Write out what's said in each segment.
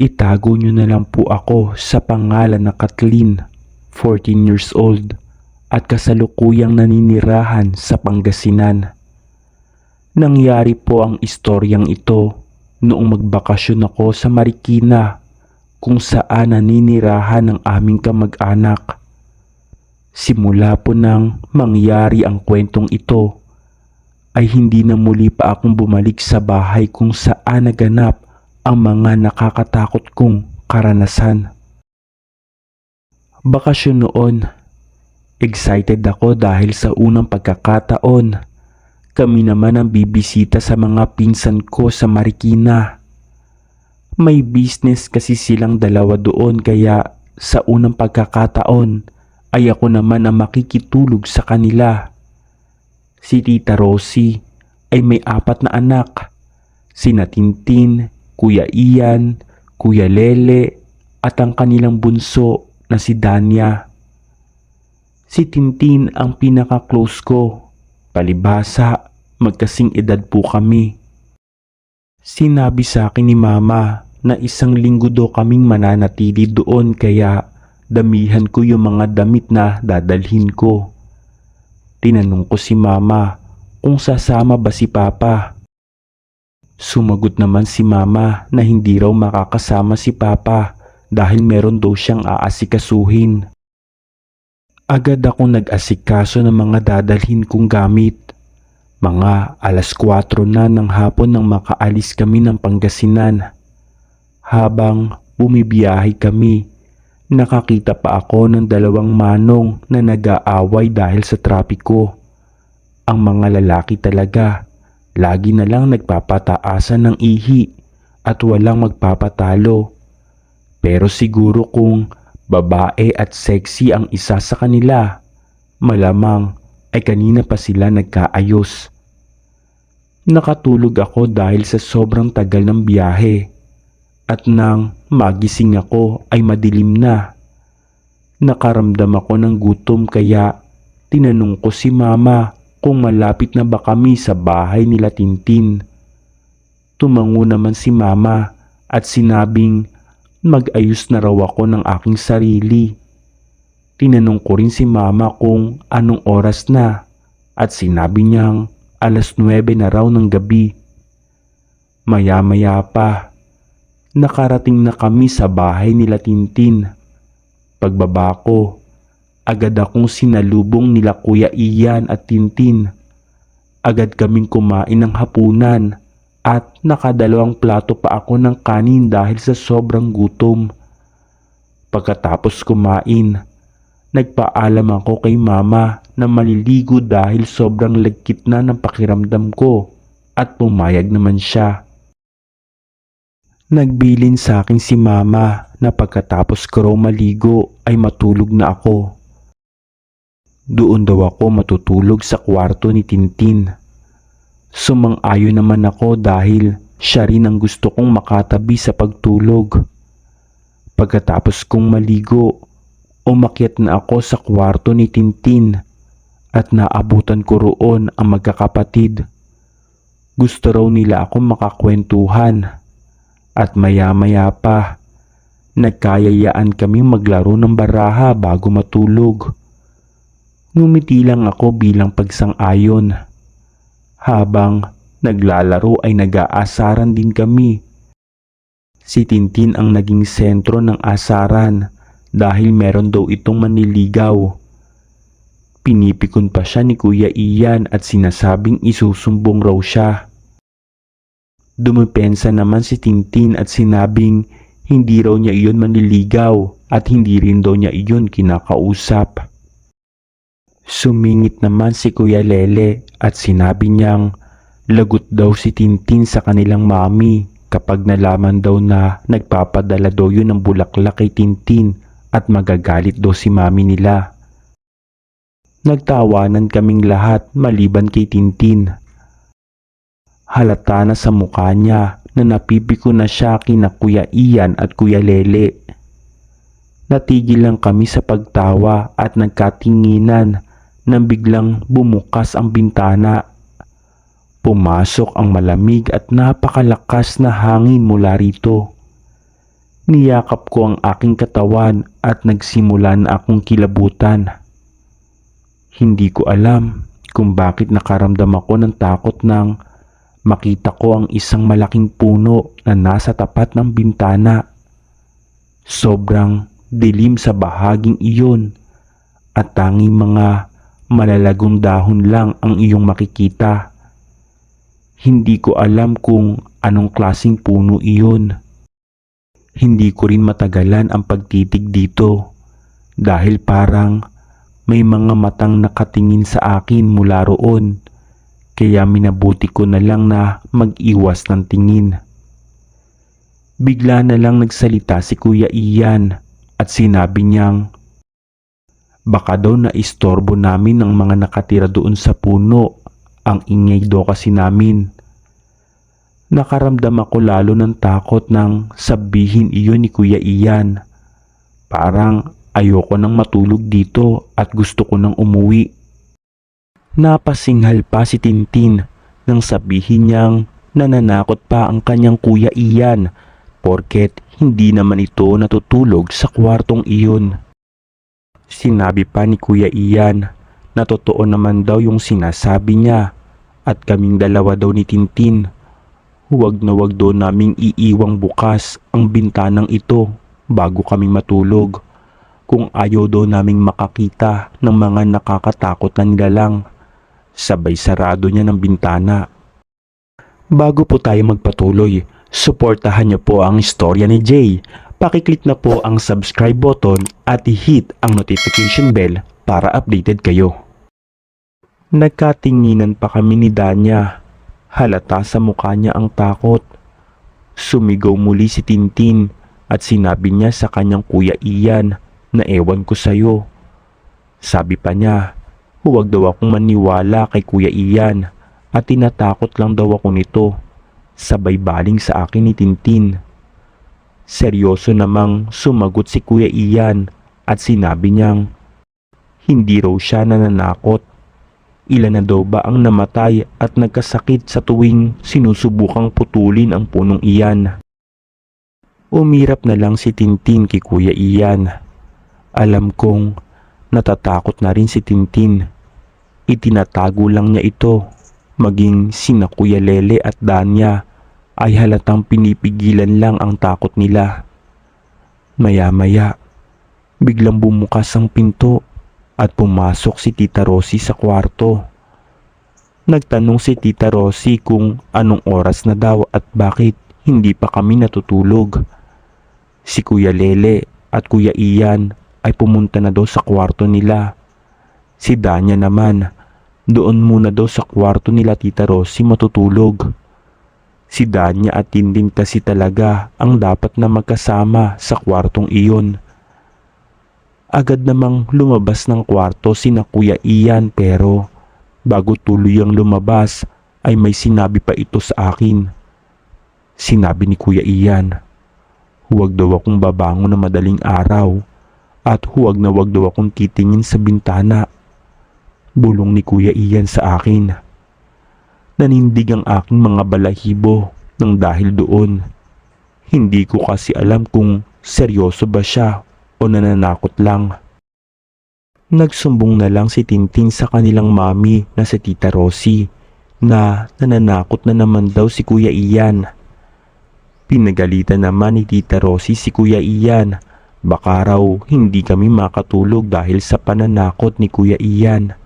Itago niyo na lang po ako sa pangalan na Kathleen, 14 years old, at kasalukuyang naninirahan sa Pangasinan. Nangyari po ang istoryang ito noong magbakasyon ako sa Marikina kung saan naninirahan ang aming kamag-anak. Simula po nang mangyari ang kwentong ito ay hindi na muli pa akong bumalik sa bahay kung saan naganap ang mga nakakatakot kong karanasan. Bakasyon noon, excited ako dahil sa unang pagkakataon, kami naman ang bibisita sa mga pinsan ko sa Marikina. May business kasi silang dalawa doon kaya sa unang pagkakataon ay ako naman ang makikitulog sa kanila. Si Tita Rosie ay may apat na anak, sina Tintin, Kuya Ian, Kuya Lele at ang kanilang bunso na si Danya. Si Tintin ang pinaka-close ko. Palibasa, magkasing edad po kami. Sinabi sa akin ni Mama na isang linggo daw kaming mananatili doon kaya damihan ko yung mga damit na dadalhin ko. Tinanong ko si Mama kung sasama ba si Papa. Sumagot naman si mama na hindi raw makakasama si papa dahil meron daw siyang aasikasuhin. Agad akong nag-asikaso ng mga dadalhin kong gamit. Mga alas 4 na ng hapon nang makaalis kami ng Pangasinan. Habang bumibiyahe kami, nakakita pa ako ng dalawang manong na nag-aaway dahil sa trapiko. Ang mga lalaki talaga Lagi na lang nagpapataasan ng ihi at walang magpapatalo. Pero siguro kung babae at sexy ang isa sa kanila, malamang ay kanina pa sila nagkaayos. Nakatulog ako dahil sa sobrang tagal ng biyahe at nang magising ako ay madilim na. Nakaramdam ako ng gutom kaya tinanong ko si mama kung malapit na ba kami sa bahay nila Tintin. Tumango naman si mama at sinabing mag-ayos na raw ako ng aking sarili. Tinanong ko rin si mama kung anong oras na at sinabi niyang alas 9 na raw ng gabi. Maya-maya pa, nakarating na kami sa bahay nila Tintin. Pagbaba ko, Agad akong sinalubong nila Kuya Ian at Tintin. Agad kaming kumain ng hapunan at nakadalawang plato pa ako ng kanin dahil sa sobrang gutom. Pagkatapos kumain, nagpaalam ako kay mama na maliligo dahil sobrang lagkit na ng pakiramdam ko at pumayag naman siya. Nagbilin sa akin si mama na pagkatapos ko maligo ay matulog na ako. Doon daw ako matutulog sa kwarto ni Tintin. Sumang-ayon naman ako dahil siya rin ang gusto kong makatabi sa pagtulog. Pagkatapos kong maligo, umakyat na ako sa kwarto ni Tintin at naabutan ko roon ang magkakapatid. Gusto raw nila ako makakwentuhan at maya-maya pa, nagkayayaan kami maglaro ng baraha bago matulog. Ngumiti lang ako bilang pagsang-ayon. Habang naglalaro ay nag-aasaran din kami. Si Tintin ang naging sentro ng asaran dahil meron daw itong maniligaw. Pinipikon pa siya ni Kuya Ian at sinasabing isusumbong raw siya. Dumepensa naman si Tintin at sinabing hindi raw niya iyon manliligaw at hindi rin daw niya iyon kinakausap. Sumingit naman si Kuya Lele at sinabi niyang lagot daw si Tintin sa kanilang mami kapag nalaman daw na nagpapadala daw yun ng bulaklak kay Tintin at magagalit daw si mami nila. Nagtawanan kaming lahat maliban kay Tintin. Halata na sa mukha niya na napipiko na siya kina Kuya Ian at Kuya Lele. Natigil lang kami sa pagtawa at nagkatinginan nang biglang bumukas ang bintana. Pumasok ang malamig at napakalakas na hangin mula rito. Niyakap ko ang aking katawan at nagsimula na akong kilabutan. Hindi ko alam kung bakit nakaramdam ako ng takot nang makita ko ang isang malaking puno na nasa tapat ng bintana. Sobrang dilim sa bahaging iyon at tanging mga malalagong dahon lang ang iyong makikita. Hindi ko alam kung anong klasing puno iyon. Hindi ko rin matagalan ang pagtitig dito dahil parang may mga matang nakatingin sa akin mula roon kaya minabuti ko na lang na mag-iwas ng tingin. Bigla na lang nagsalita si Kuya Ian at sinabi niyang baka daw na istorbo namin ng mga nakatira doon sa puno ang ingay daw kasi namin. Nakaramdam ako lalo ng takot nang sabihin iyon ni Kuya Ian. Parang ayoko nang matulog dito at gusto ko nang umuwi. Napasinghal pa si Tintin nang sabihin niyang nananakot pa ang kanyang Kuya Ian porket hindi naman ito natutulog sa kwartong iyon. Sinabi pa ni Kuya Ian na totoo naman daw yung sinasabi niya at kaming dalawa daw ni Tintin. Huwag na wag daw naming iiwang bukas ang bintanang ito bago kami matulog kung ayaw daw naming makakita ng mga nakakatakot na nilalang. Sabay sarado niya ng bintana. Bago po tayo magpatuloy, suportahan niyo po ang istorya ni Jay. Pakiclick na po ang subscribe button at i-hit ang notification bell para updated kayo. Nagkatinginan pa kami ni Danya. Halata sa mukha niya ang takot. Sumigaw muli si Tintin at sinabi niya sa kanyang kuya Ian na ewan ko sa'yo. Sabi pa niya, huwag daw akong maniwala kay kuya Ian at tinatakot lang daw ako nito. Sabay baling sa akin ni Tintin. Seryoso namang sumagot si kuya Ian at sinabi niyang hindi raw siya nananakot. Ilan na daw ba ang namatay at nagkasakit sa tuwing sinusubukang putulin ang punong iyan? Umirap na lang si Tintin kay Kuya Ian. Alam kong natatakot na rin si Tintin. Itinatago lang niya ito. Maging sina Kuya Lele at Danya ay halatang pinipigilan lang ang takot nila. Maya-maya, biglang bumukas ang pinto at pumasok si Tita Rosie sa kwarto. Nagtanong si Tita Rosie kung anong oras na daw at bakit hindi pa kami natutulog. Si Kuya Lele at Kuya Ian ay pumunta na daw sa kwarto nila. Si Danya naman, doon muna daw sa kwarto nila Tita Rosie matutulog. Si Danya at Tindin kasi talaga ang dapat na magkasama sa kwartong iyon. Agad namang lumabas ng kwarto sina Kuya Ian pero bago tuluyang lumabas ay may sinabi pa ito sa akin. Sinabi ni Kuya Ian, huwag daw akong babangon na madaling araw at huwag na huwag daw akong titingin sa bintana. Bulong ni Kuya Ian sa akin. Nanindig ang aking mga balahibo nang dahil doon. Hindi ko kasi alam kung seryoso ba siya o nananakot lang. Nagsumbong na lang si Tintin sa kanilang mami na si Tita Rosie na nananakot na naman daw si Kuya Ian. Pinagalitan naman ni Tita Rosie si Kuya Ian. Baka raw hindi kami makatulog dahil sa pananakot ni Kuya Ian.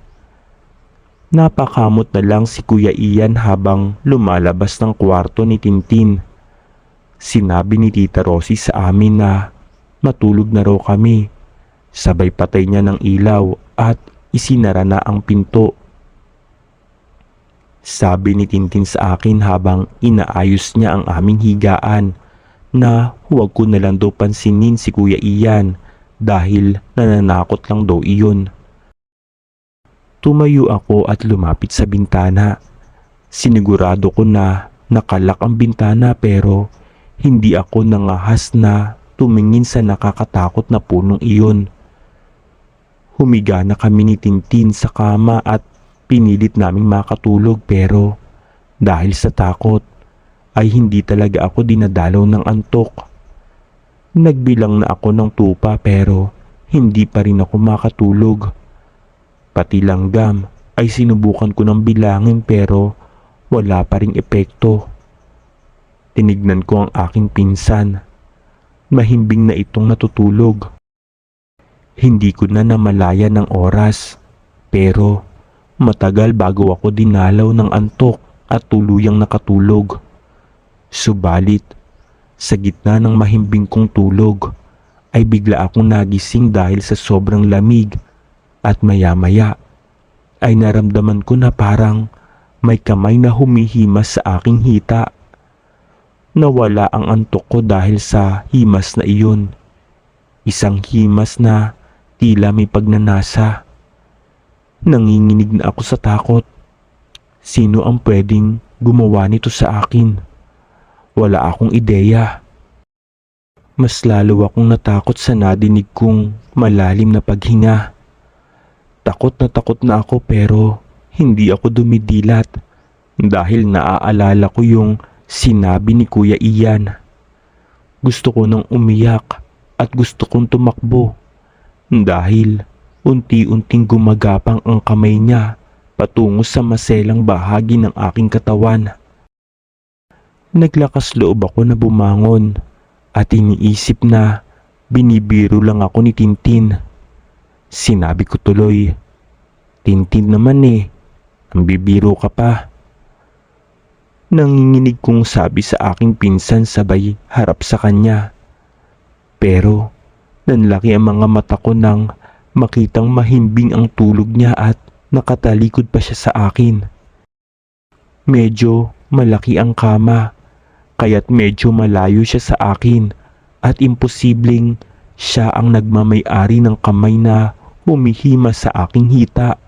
Napakamot na lang si Kuya Ian habang lumalabas ng kwarto ni Tintin. Sinabi ni Tita Rosie sa amin na matulog na raw kami. Sabay patay niya ng ilaw at isinara na ang pinto. Sabi ni Tintin sa akin habang inaayos niya ang aming higaan na huwag ko na lang daw pansinin si Kuya Ian dahil nananakot lang daw iyon. Tumayo ako at lumapit sa bintana. Sinigurado ko na nakalak ang bintana pero hindi ako nangahas na tumingin sa nakakatakot na punong iyon. Humiga na kami ni Tintin sa kama at pinilit naming makatulog pero dahil sa takot ay hindi talaga ako dinadalaw ng antok. Nagbilang na ako ng tupa pero hindi pa rin ako makatulog. Pati langgam ay sinubukan ko ng bilangin pero wala pa ring epekto. Tinignan ko ang aking pinsan. Mahimbing na itong natutulog. Hindi ko na namalaya ng oras pero matagal bago ako dinalaw ng antok at tuluyang nakatulog. Subalit, sa gitna ng mahimbing kong tulog ay bigla akong nagising dahil sa sobrang lamig at maya-maya ay naramdaman ko na parang may kamay na humihimas sa aking hita. Nawala ang antok ko dahil sa himas na iyon. Isang himas na tila may pagnanasa. Nanginginig na ako sa takot. Sino ang pwedeng gumawa nito sa akin? Wala akong ideya. Mas lalo akong natakot sa nadinig kong malalim na paghinga. Takot na takot na ako pero hindi ako dumidilat dahil naaalala ko yung sinabi ni Kuya Ian. Gusto ko nang umiyak at gusto kong tumakbo dahil unti-unting gumagapang ang kamay niya patungo sa maselang bahagi ng aking katawan. Naglakas loob ako na bumangon at iniisip na binibiro lang ako ni Tintin. Sinabi ko tuloy, Tintin naman eh, ang bibiro ka pa. Nanginginig kong sabi sa aking pinsan sabay harap sa kanya. Pero nanlaki ang mga mata ko nang makitang mahimbing ang tulog niya at nakatalikod pa siya sa akin. Medyo malaki ang kama, kaya't medyo malayo siya sa akin at imposibleng siya ang nagmamay-ari ng kamay na humihima sa aking hita.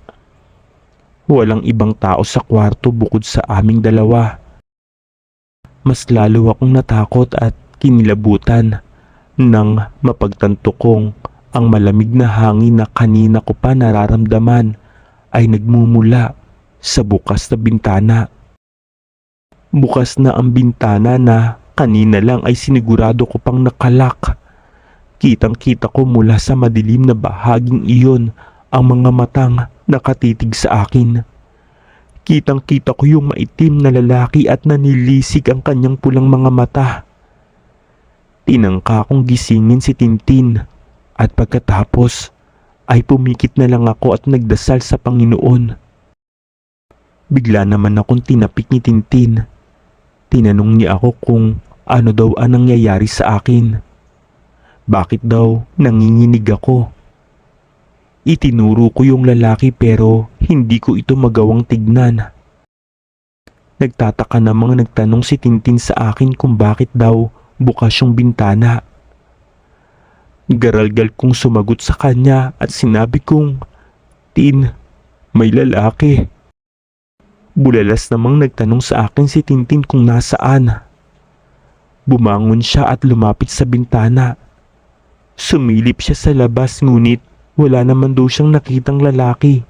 Walang ibang tao sa kwarto bukod sa aming dalawa. Mas lalo akong natakot at kinilabutan nang mapagtanto kong ang malamig na hangin na kanina ko pa nararamdaman ay nagmumula sa bukas na bintana. Bukas na ang bintana na kanina lang ay sinigurado ko pang nakalak. Kitang kita ko mula sa madilim na bahaging iyon ang mga matang nakatitig sa akin. Kitang kita ko yung maitim na lalaki at nanilisig ang kanyang pulang mga mata. Tinangka kong gisingin si Tintin at pagkatapos ay pumikit na lang ako at nagdasal sa Panginoon. Bigla naman akong tinapik ni Tintin. Tinanong niya ako kung ano daw ang nangyayari sa akin. Bakit daw nanginginig ako? Itinuro ko yung lalaki pero hindi ko ito magawang tignan. Nagtataka namang nagtanong si Tintin sa akin kung bakit daw bukas yung bintana. Garalgal kong sumagot sa kanya at sinabi kong, Tin, may lalaki. Bulalas namang nagtanong sa akin si Tintin kung nasaan. Bumangon siya at lumapit sa bintana. Sumilip siya sa labas ngunit wala naman daw siyang nakitang lalaki.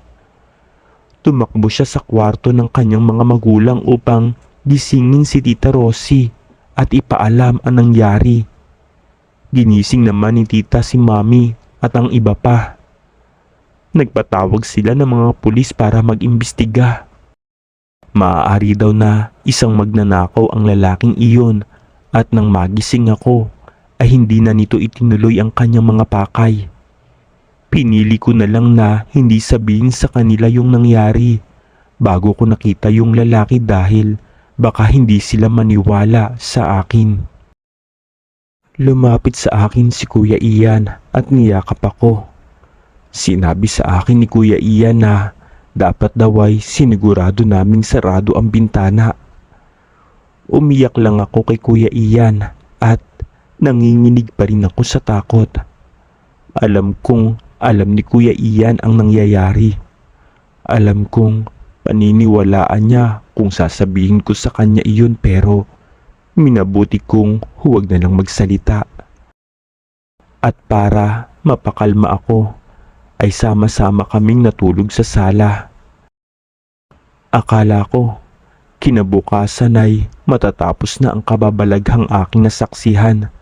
Tumakbo siya sa kwarto ng kanyang mga magulang upang gisingin si Tita Rosie at ipaalam ang nangyari. Ginising naman ni Tita si Mami at ang iba pa. Nagpatawag sila ng mga pulis para mag-imbestiga. Maaari daw na isang magnanakaw ang lalaking iyon at nang magising ako ay hindi na nito itinuloy ang kanyang mga pakay. Pinili ko na lang na hindi sabihin sa kanila yung nangyari bago ko nakita yung lalaki dahil baka hindi sila maniwala sa akin. Lumapit sa akin si Kuya Ian at niyakap ako. Sinabi sa akin ni Kuya Ian na dapat daw ay sinigurado naming sarado ang bintana. Umiyak lang ako kay Kuya Ian at nanginginig pa rin ako sa takot. Alam kong alam ni Kuya Ian ang nangyayari. Alam kong paniniwalaan niya kung sasabihin ko sa kanya iyon pero minabuti kong huwag na lang magsalita. At para mapakalma ako, ay sama-sama kaming natulog sa sala. Akala ko, kinabukasan ay matatapos na ang kababalaghang aking nasaksihan.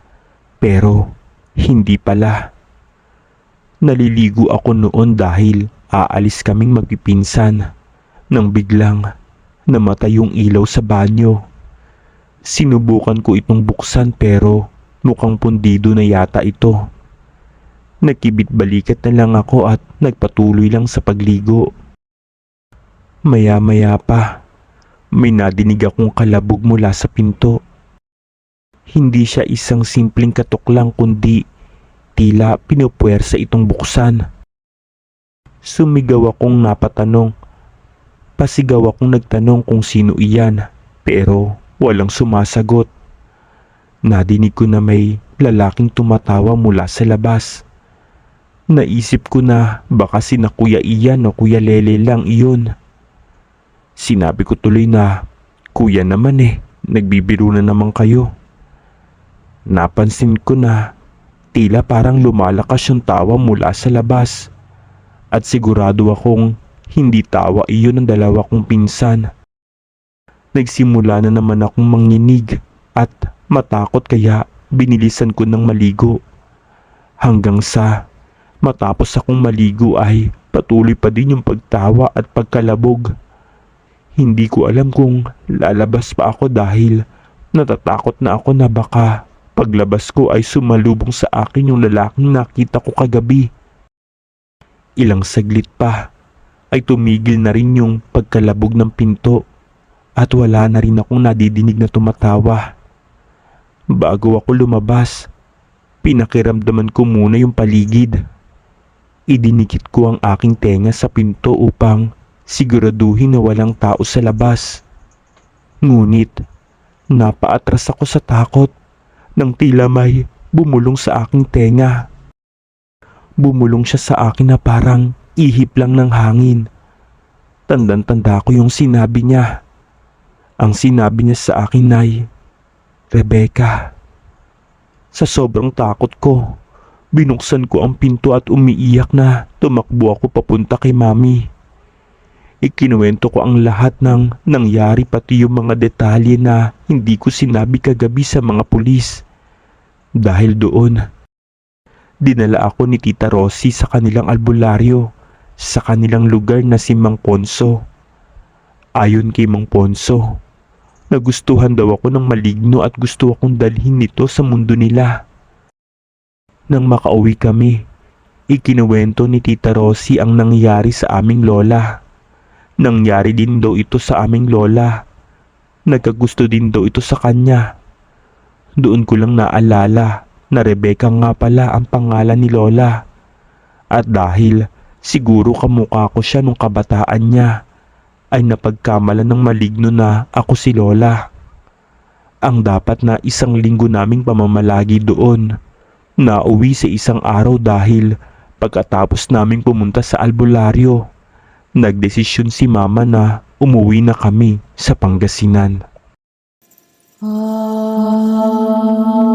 Pero, hindi pala. Naliligo ako noon dahil aalis kaming magpipinsan nang biglang namatay yung ilaw sa banyo. Sinubukan ko itong buksan pero mukhang pundido na yata ito. Nagkibit balikat na lang ako at nagpatuloy lang sa pagligo. Maya-maya pa, may nadinig akong kalabog mula sa pinto. Hindi siya isang simpleng katok lang kundi tila pinupuwersa itong buksan. Sumigaw akong napatanong. Pasigaw akong nagtanong kung sino iyan pero walang sumasagot. Nadinig ko na may lalaking tumatawa mula sa labas. Naisip ko na baka sina Kuya Ian o Kuya Lele lang iyon. Sinabi ko tuloy na, Kuya naman eh, nagbibiro na naman kayo. Napansin ko na tila parang lumalakas yung tawa mula sa labas. At sigurado akong hindi tawa iyon ng dalawa kong pinsan. Nagsimula na naman akong manginig at matakot kaya binilisan ko ng maligo. Hanggang sa matapos akong maligo ay patuloy pa din yung pagtawa at pagkalabog. Hindi ko alam kung lalabas pa ako dahil natatakot na ako na baka paglabas ko ay sumalubong sa akin yung lalaking nakita ko kagabi. Ilang saglit pa ay tumigil na rin yung pagkalabog ng pinto at wala na rin akong nadidinig na tumatawa. Bago ako lumabas, pinakiramdaman ko muna yung paligid. Idinikit ko ang aking tenga sa pinto upang siguraduhin na walang tao sa labas. Ngunit, napaatras ako sa takot nang tila may bumulong sa aking tenga. Bumulong siya sa akin na parang ihip lang ng hangin. Tandang-tanda ko yung sinabi niya. Ang sinabi niya sa akin ay, Rebecca. Sa sobrang takot ko, binuksan ko ang pinto at umiiyak na tumakbo ako papunta kay mami. Ikinuwento ko ang lahat ng nangyari pati yung mga detalye na hindi ko sinabi kagabi sa mga pulis. Dahil doon, dinala ako ni Tita Rosie sa kanilang albularyo sa kanilang lugar na si Mang Ponso. Ayon kay Mang Ponso, nagustuhan daw ako ng maligno at gusto akong dalhin nito sa mundo nila. Nang makauwi kami, ikinuwento ni Tita Rosie ang nangyari sa aming lola. Nangyari din daw ito sa aming lola. Nagkagusto din daw ito sa kanya. Doon ko lang naalala na Rebecca nga pala ang pangalan ni Lola. At dahil siguro kamukha ko siya nung kabataan niya, ay napagkamalan ng maligno na ako si Lola. Ang dapat na isang linggo naming pamamalagi doon, nauwi sa isang araw dahil pagkatapos naming pumunta sa albularyo, nagdesisyon si mama na umuwi na kami sa Pangasinan. 啊